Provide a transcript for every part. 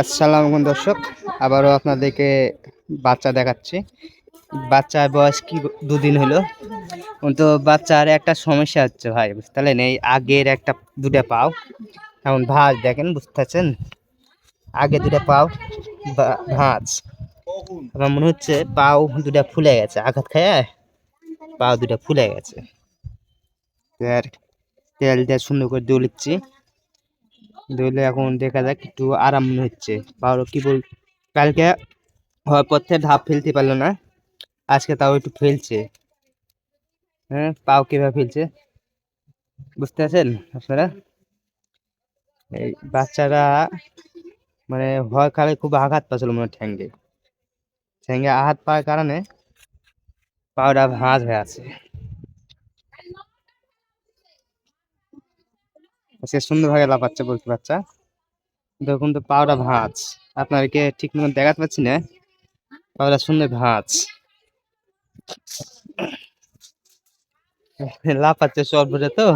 আসসালামু দর্শক, আবারও আপনাদেরকে বাচ্চা দেখাচ্ছি। বাচ্চার বয়স কি দুদিন হলো? তো বাচ্চার একটা সমস্যা হচ্ছে ভাই, বুঝতে পারলেন? এই আগের একটা দুটা পাও। এমন ভাঁজ, দেখেন, বুঝতে পারছেন? আগে দুটা পাও ভাঁজ। আমার মনে হচ্ছে পাও দুটা ফুলে গেছে, আঘাত খায় পাও দুটা ফুলে গেছে। আর তেল দিয়ে সুন্দর করে দৌড়িচ্ছি দৌড়লে এখন দেখা যাক একটু আরাম মনে হচ্ছে। পাওয়ার কি বল কালকে হওয়ার পর থেকে ধাপ ফেলতে পারল না। আজকে তাও একটু ফেলছে। হ্যাঁ পাও কীভাবে ফেলছে? বুঝতে পারছেন আপনারা? এই বাচ্চারা মানে হওয়ার খালে খুব আঘাত পাচ্ছিল মনে ঠ্যাঙ্গে। ঠ্যাঙ্গে আঘাত পাওয়ার কারণে পাওটা ভাঁজ হয়ে আছে। আজকে সুন্দরভাবে লাফাচ্ছে বলতে বাচ্চা। দেখুন তো পাওটা ভাঁজ। আপনাদেরকে ঠিক মতো দেখাতে পাচ্ছি না। পাওটা সুন্দর ভাঁজ। লাফাচ্ছে সর্বরে তো।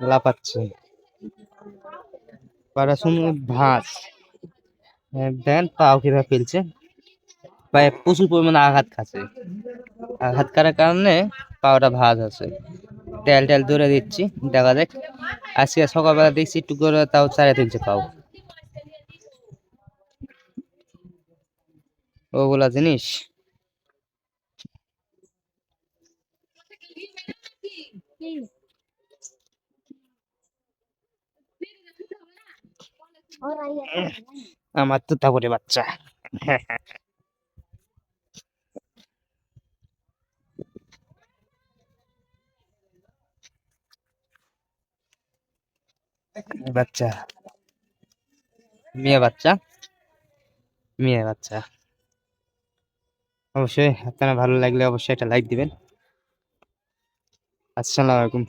লাফাচ্ছে। পাওটা সুন্দর ভাঁজ। হ্যাঁ, দেন পাও কীভাবে ফেলছে। পায়ে প্রচুর পরিমাণে আঘাত খাচ্ছে। আঘাত করার কারণে পাওটা ভাঁজ আছে। তেল টেল দৌড়ে দিচ্ছি দেখা যাক। আজকে সকালবেলা দেখছি একটু করে তাও চারে তুলছে পাও। ওগুলা জিনিস। আমার তো তা করে বাচ্চা। বাচ্চা। মেয়ে বাচ্চা? মেয়ে বাচ্চা। অবশ্যই, আপনারা ভালো লাগলে অবশ্যই একটা লাইক দিবেন। আসসালামু আলাইকুম।